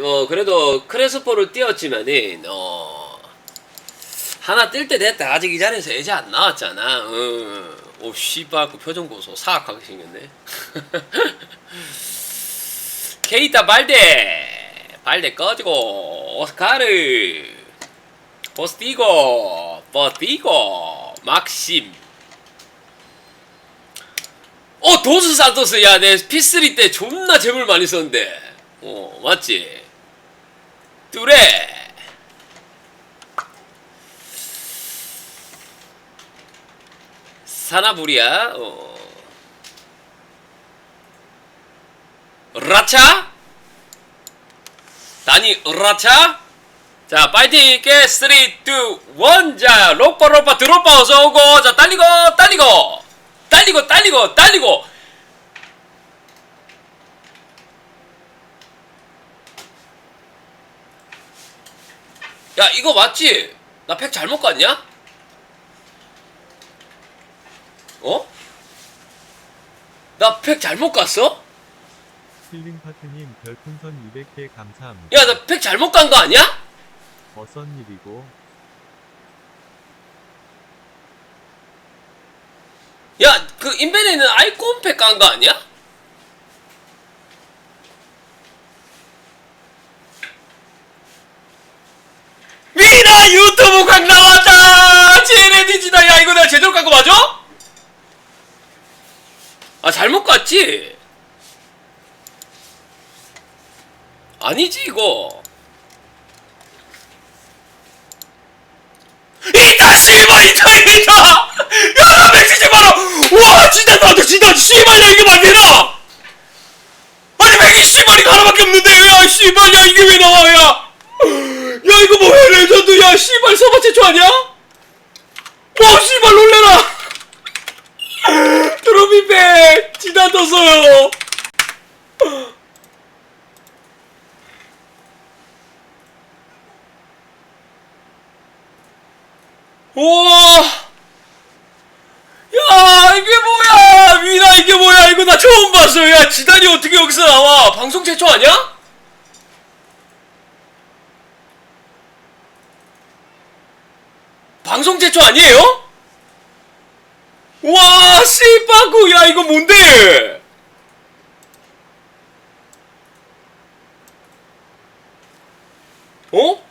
어 그래도 크레스포를 띄웠지만은 어 하나 뜰 때 됐다. 아직 이 자리에서 애지 안 나왔잖아. 어. 오 씨발 그 표정 보소. 사악하게 생겼네. 케이타 발데 발데 꺼지고 오스카르! 포스티고 버티고 막심. 어 도스 산토스. 야 내 P3 때 존나 재물 많이 썼는데 어 맞지? 뚜레! 사나부리야 어. 라차? 다니 라차? 자 파이팅! 있게 3 2 1 자 로빠 로빠 드로빠 어서 오고 자 딸리고 딸리고! 딸리고 딸리고 딸리고 야 이거 맞지? 나 팩 잘못 갔냐? 어? 나 팩 잘못 갔어? 힐링 파트님 별풍선 200개 감사합니다. 야 나 팩 잘못 간 거 아니야? 어선 일이고 야 그 인벤에는 아이콘 팩 간 거 아니야? 미나 유튜브 각 나왔다! 제레디지다 야 이거 내가 제대로 간 거 맞아? 아 잘못 갔지? 아니지 이거 이다 씨발 이다 이다 야나 맺히지 마라 와 진짜 나도 진짜 씨발 야 이게 맞나 아니 맥이 씨발이 하나밖에 없는데 야 씨발 야 이게 왜 나와 야야 이거 뭐야 레전드 야 씨발 서버 최초 아니야? 와 씨발 놀래라! 드로미백 지나 떴어요! 우와! 야 이게 뭐야! 미나 이게 뭐야! 이거 나 처음 봤어 야 지단이 어떻게 여기서 나와? 방송 최초 아니야? 방송 최초 아니에요? 와 씨빠구 야 이거 뭔데 어?